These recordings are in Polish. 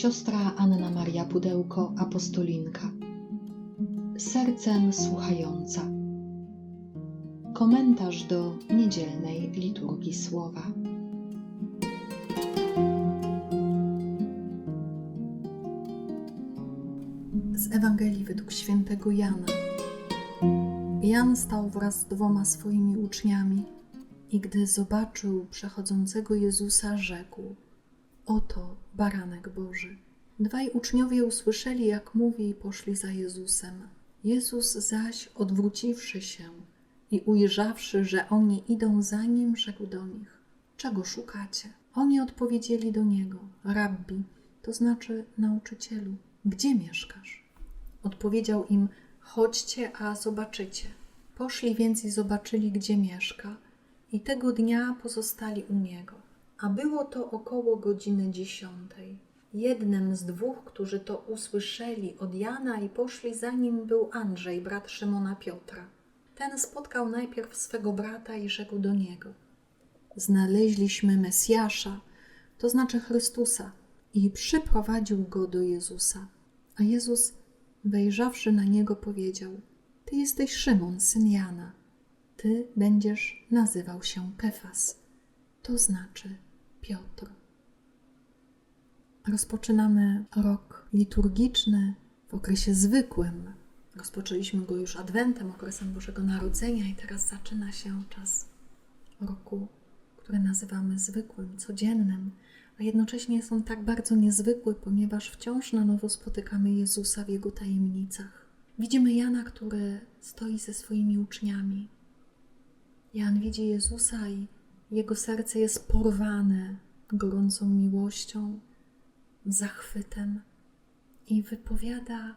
siostra Anna Maria Pudełko, apostolinka. Sercem słuchająca. Komentarz do niedzielnej liturgii słowa. Z Ewangelii według świętego Jana. Jan stał wraz z dwoma swoimi uczniami i gdy zobaczył przechodzącego Jezusa, rzekł: Oto baranek Boży. Dwaj uczniowie usłyszeli, jak mówi, i poszli za Jezusem. Jezus zaś, odwróciwszy się i ujrzawszy, że oni idą za nim, rzekł do nich: Czego szukacie? Oni odpowiedzieli do niego: Rabbi, to znaczy nauczycielu, gdzie mieszkasz? Odpowiedział im: Chodźcie, a zobaczycie. Poszli więc i zobaczyli, gdzie mieszka, i tego dnia pozostali u niego. A było to około godziny dziesiątej. Jednym z dwóch, którzy to usłyszeli od Jana i poszli za nim, był Andrzej, brat Szymona Piotra. Ten spotkał najpierw swego brata i rzekł do niego: Znaleźliśmy Mesjasza, to znaczy Chrystusa, i przyprowadził go do Jezusa. A Jezus, wejrzawszy na niego, powiedział: Ty jesteś Szymon, syn Jana. Ty będziesz nazywał się Kefas, to znaczy Piotr. Rozpoczynamy rok liturgiczny w okresie zwykłym. Rozpoczęliśmy go już Adwentem, okresem Bożego Narodzenia, i teraz zaczyna się czas roku, który nazywamy zwykłym, codziennym, a jednocześnie jest on tak bardzo niezwykły, ponieważ wciąż na nowo spotykamy Jezusa w jego tajemnicach. Widzimy Jana, który stoi ze swoimi uczniami. Jan widzi Jezusa i jego serce jest porwane gorącą miłością, zachwytem i wypowiada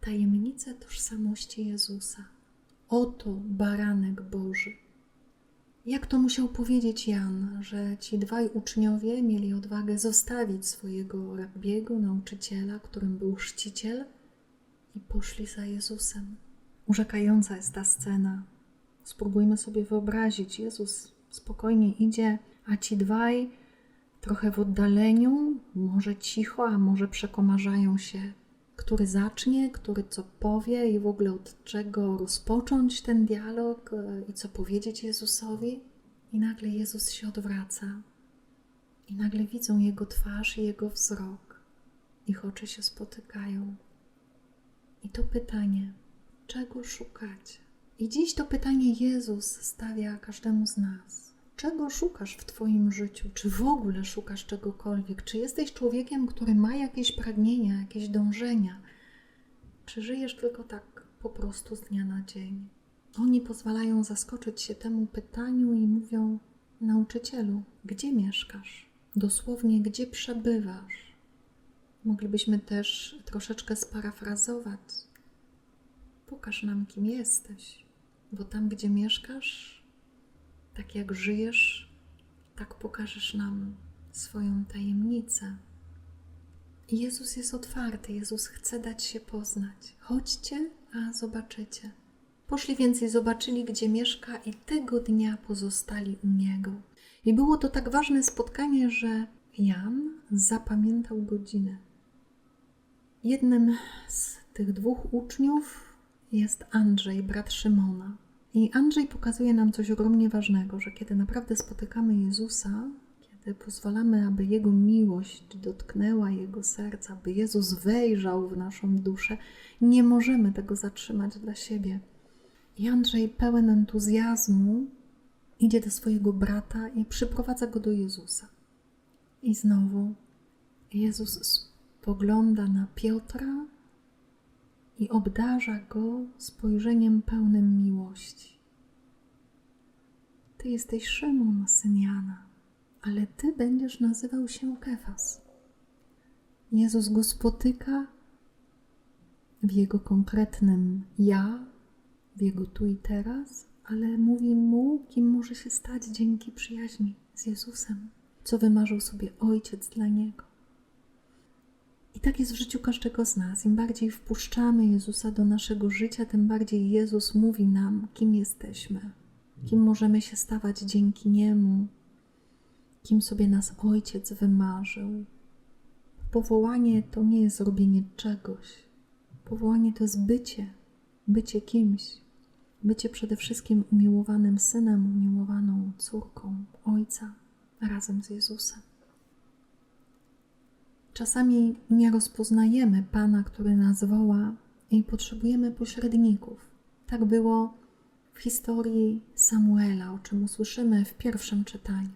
tajemnicę tożsamości Jezusa. Oto baranek Boży. Jak to musiał powiedzieć Jan, że ci dwaj uczniowie mieli odwagę zostawić swojego rabbiego, nauczyciela, którym był chrzciciel, i poszli za Jezusem. Urzekająca jest ta scena. Spróbujmy sobie wyobrazić, Jezus spokojnie idzie, a ci dwaj trochę w oddaleniu, może cicho, a może przekomarzają się, który zacznie, który co powie i w ogóle od czego rozpocząć ten dialog e, i co powiedzieć Jezusowi. I nagle Jezus się odwraca i nagle widzą Jego twarz i Jego wzrok. Ich oczy się spotykają. I to pytanie, czego szukać? I dziś to pytanie Jezus stawia każdemu z nas. Czego szukasz w Twoim życiu? Czy w ogóle szukasz czegokolwiek? Czy jesteś człowiekiem, który ma jakieś pragnienia, jakieś dążenia? Czy żyjesz tylko tak po prostu z dnia na dzień? Oni pozwalają zaskoczyć się temu pytaniu i mówią: Nauczycielu, gdzie mieszkasz? Dosłownie, gdzie przebywasz? Moglibyśmy też troszeczkę sparafrazować. Pokaż nam, kim jesteś, bo tam, gdzie mieszkasz, tak jak żyjesz, tak pokażesz nam swoją tajemnicę. Jezus jest otwarty, Jezus chce dać się poznać. Chodźcie, a zobaczycie. Poszli więc i zobaczyli, gdzie mieszka, i tego dnia pozostali u niego. I było to tak ważne spotkanie, że Jan zapamiętał godzinę. Jednym z tych dwóch uczniów jest Andrzej, brat Szymona. I Andrzej pokazuje nam coś ogromnie ważnego, że kiedy naprawdę spotykamy Jezusa, kiedy pozwalamy, aby Jego miłość dotknęła Jego serca, aby Jezus wejrzał w naszą duszę, nie możemy tego zatrzymać dla siebie. I Andrzej, pełen entuzjazmu, idzie do swojego brata i przyprowadza go do Jezusa. I znowu Jezus spogląda na Piotra i obdarza go spojrzeniem pełnym miłości. Ty jesteś Szymon, syn Jana, ale ty będziesz nazywał się Kefas. Jezus go spotyka w jego konkretnym ja, w jego tu i teraz, ale mówi mu, kim może się stać dzięki przyjaźni z Jezusem, co wymarzył sobie Ojciec dla niego. I tak jest w życiu każdego z nas. Im bardziej wpuszczamy Jezusa do naszego życia, tym bardziej Jezus mówi nam, kim jesteśmy, kim możemy się stawać dzięki Niemu, kim sobie nas Ojciec wymarzył. Powołanie to nie jest robienie czegoś. Powołanie to jest bycie, bycie kimś, bycie przede wszystkim umiłowanym synem, umiłowaną córką Ojca razem z Jezusem. Czasami nie rozpoznajemy Pana, który nas woła, i potrzebujemy pośredników. Tak było w historii Samuela, o czym usłyszymy w pierwszym czytaniu.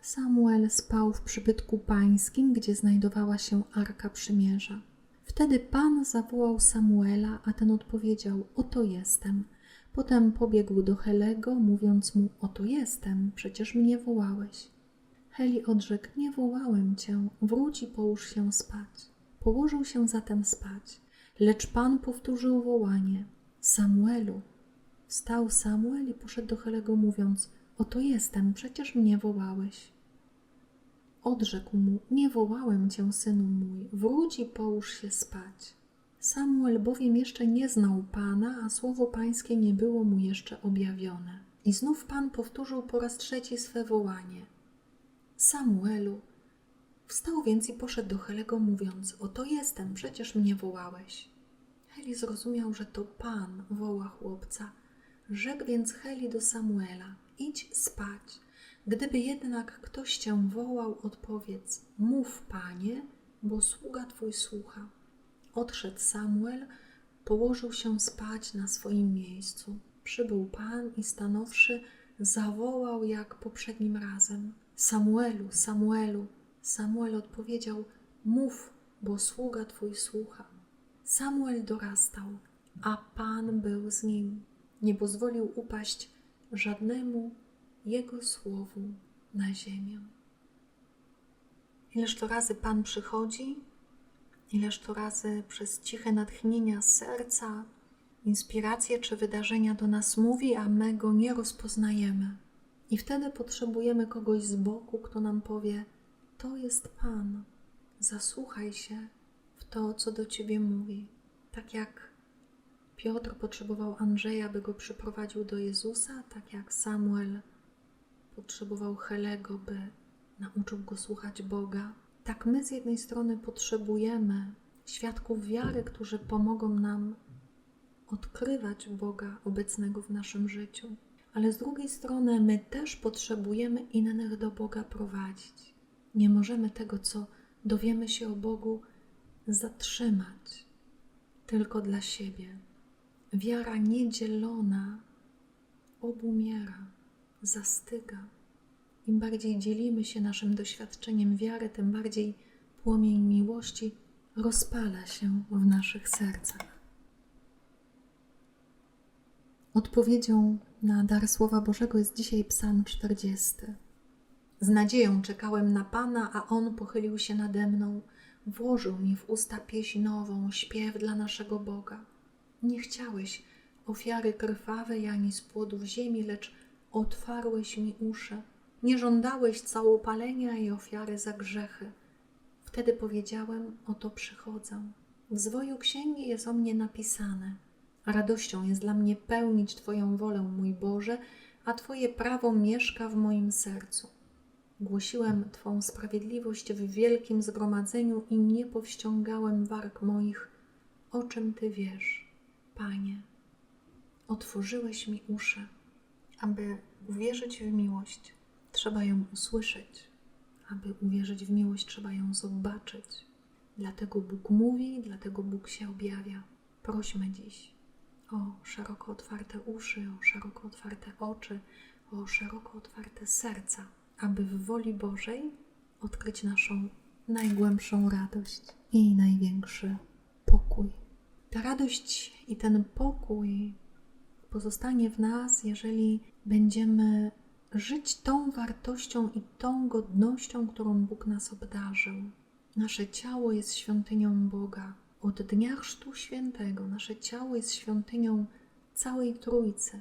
Samuel spał w przybytku pańskim, gdzie znajdowała się arka przymierza. Wtedy Pan zawołał Samuela, a ten odpowiedział: Oto jestem. Potem pobiegł do Helego, mówiąc mu: Oto jestem, przecież mnie wołałeś. Heli odrzekł: Nie wołałem cię, wróć i połóż się spać. Położył się zatem spać, lecz Pan powtórzył wołanie: Samuelu. Wstał Samuel i poszedł do Helego, mówiąc: Oto jestem, przecież mnie wołałeś. Odrzekł mu: Nie wołałem cię, synu mój, wróć i połóż się spać. Samuel bowiem jeszcze nie znał Pana, a słowo Pańskie nie było mu jeszcze objawione. I znów Pan powtórzył po raz trzeci swe wołanie: Samuelu. Wstał więc i poszedł do Helego, mówiąc: Oto jestem, przecież mnie wołałeś. Heli zrozumiał, że to Pan woła chłopca. Rzekł więc Heli do Samuela: Idź spać. Gdyby jednak ktoś cię wołał, odpowiedz: Mów, panie, bo sługa twój słucha. Odszedł Samuel, położył się spać na swoim miejscu. Przybył pan i stanowszy, zawołał jak poprzednim razem: Samuelu, Samuelu. Samuel odpowiedział: Mów, bo sługa twój słucha. Samuel dorastał, a pan był z nim. Nie pozwolił upaść żadnemu jego słowu na ziemię. Ileż to razy Pan przychodzi, ileż to razy przez ciche natchnienia serca, inspiracje czy wydarzenia do nas mówi, a my go nie rozpoznajemy. I wtedy potrzebujemy kogoś z boku, kto nam powie: To jest Pan, zasłuchaj się w to, co do ciebie mówi. Tak jak Piotr potrzebował Andrzeja, by go przyprowadził do Jezusa, tak jak Samuel potrzebował Helego, by nauczył go słuchać Boga. Tak my z jednej strony potrzebujemy świadków wiary, którzy pomogą nam odkrywać Boga obecnego w naszym życiu, ale z drugiej strony my też potrzebujemy innych do Boga prowadzić. Nie możemy tego, co dowiemy się o Bogu, zatrzymać tylko dla siebie. Wiara niedzielona obumiera zastyga. Im bardziej dzielimy się naszym doświadczeniem wiary, tym bardziej płomień miłości rozpala się w naszych sercach. Odpowiedzią na dar Słowa Bożego jest dzisiaj Psalm 40. Z nadzieją czekałem na Pana, a On pochylił się nade mną, włożył mi w usta pieśń nową, śpiew dla naszego Boga. Nie chciałeś ofiary krwawej ani z płodów ziemi, lecz otwarłeś mi uszy, nie żądałeś całopalenia i ofiary za grzechy. Wtedy powiedziałem: Oto przychodzę. W zwoju księgi jest o mnie napisane. Radością jest dla mnie pełnić Twoją wolę, mój Boże, a Twoje prawo mieszka w moim sercu. Głosiłem Twą sprawiedliwość w wielkim zgromadzeniu i nie powściągałem warg moich. O czym Ty wiesz, Panie? Otworzyłeś mi uszy. Aby uwierzyć w miłość, trzeba ją usłyszeć. Aby uwierzyć w miłość, trzeba ją zobaczyć. Dlatego Bóg mówi, dlatego Bóg się objawia. Prośmy dziś o szeroko otwarte uszy, o szeroko otwarte oczy, o szeroko otwarte serca, aby w woli Bożej odkryć naszą najgłębszą radość i największy pokój. Ta radość i ten pokój pozostanie w nas, jeżeli będziemy żyć tą wartością i tą godnością, którą Bóg nas obdarzył. Nasze ciało jest świątynią Boga. Od dnia Chrztu Świętego nasze ciało jest świątynią całej Trójcy.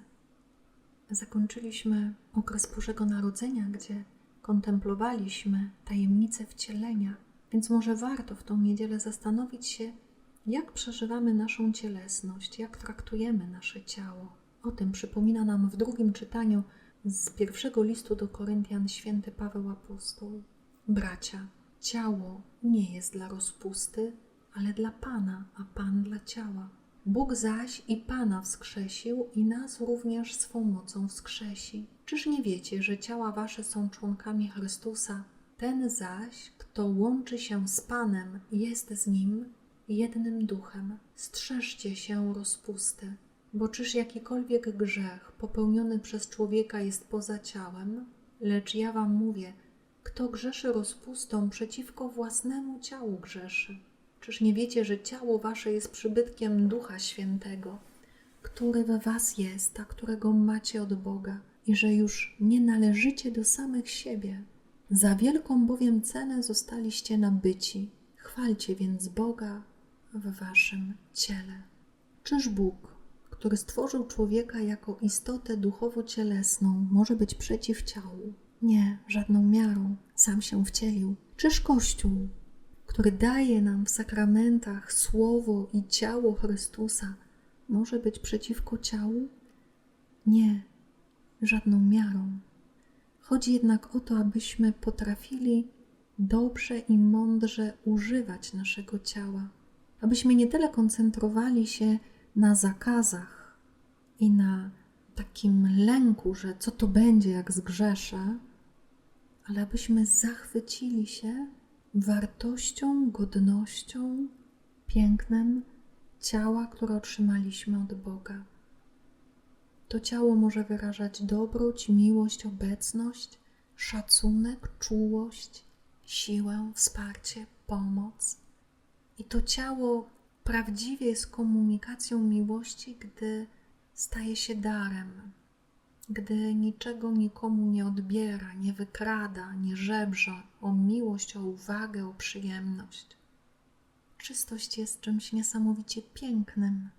Zakończyliśmy okres Bożego Narodzenia, gdzie kontemplowaliśmy tajemnicę wcielenia, więc może warto w tą niedzielę zastanowić się, jak przeżywamy naszą cielesność, jak traktujemy nasze ciało. O tym przypomina nam w drugim czytaniu z pierwszego listu do Koryntian święty Paweł Apostoł. Bracia, ciało nie jest dla rozpusty, ale dla Pana, a Pan dla ciała. Bóg zaś i Pana wskrzesił i nas również swą mocą wskrzesi. Czyż nie wiecie, że ciała wasze są członkami Chrystusa? Ten zaś, kto łączy się z Panem, jest z Nim jednym duchem. Strzeżcie się rozpusty, bo czyż jakikolwiek grzech popełniony przez człowieka jest poza ciałem? Lecz ja wam mówię, kto grzeszy rozpustą przeciwko własnemu ciału grzeszy. Czyż nie wiecie, że ciało wasze jest przybytkiem Ducha Świętego, który we was jest, a którego macie od Boga, i że już nie należycie do samych siebie? Za wielką bowiem cenę zostaliście nabyci. Chwalcie więc Boga w waszym ciele. Czyż Bóg, który stworzył człowieka jako istotę duchowo-cielesną, może być przeciw ciału? Nie, żadną miarą. Sam się wcielił. Czyż Kościół, który daje nam w sakramentach słowo i ciało Chrystusa, może być przeciwko ciału? Nie, żadną miarą. Chodzi jednak o to, abyśmy potrafili dobrze i mądrze używać naszego ciała, abyśmy nie tyle koncentrowali się na zakazach i na takim lęku, że co to będzie, jak zgrzeszę, ale abyśmy zachwycili się wartością, godnością, pięknem ciała, które otrzymaliśmy od Boga. To ciało może wyrażać dobroć, miłość, obecność, szacunek, czułość, siłę, wsparcie, pomoc. I to ciało prawdziwie jest komunikacją miłości, gdy staje się darem, gdy niczego nikomu nie odbiera, nie wykrada, nie żebrze o miłość, o uwagę, o przyjemność. Czystość jest czymś niesamowicie pięknym,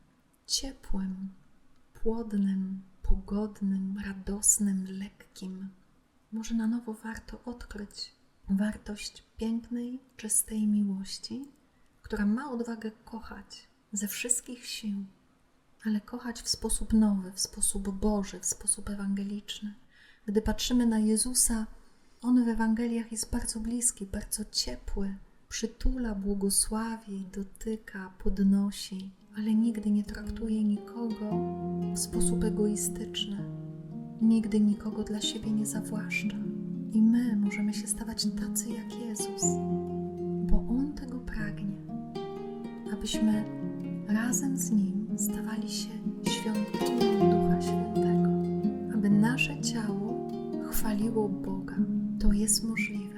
ciepłym, płodnym, pogodnym, radosnym, lekkim. Może na nowo warto odkryć wartość pięknej, czystej miłości, która ma odwagę kochać ze wszystkich sił, ale kochać w sposób nowy, w sposób Boży, w sposób ewangeliczny. Gdy patrzymy na Jezusa, on w Ewangeliach jest bardzo bliski, bardzo ciepły, przytula, błogosławi, dotyka, podnosi, ale nigdy nie traktuje nikogo w sposób egoistyczny. Nigdy nikogo dla siebie nie zawłaszcza. I my możemy się stawać tacy jak Jezus, bo On tego pragnie, abyśmy razem z Nim stawali się świątynią Ducha Świętego, aby nasze ciało chwaliło Boga. To jest możliwe.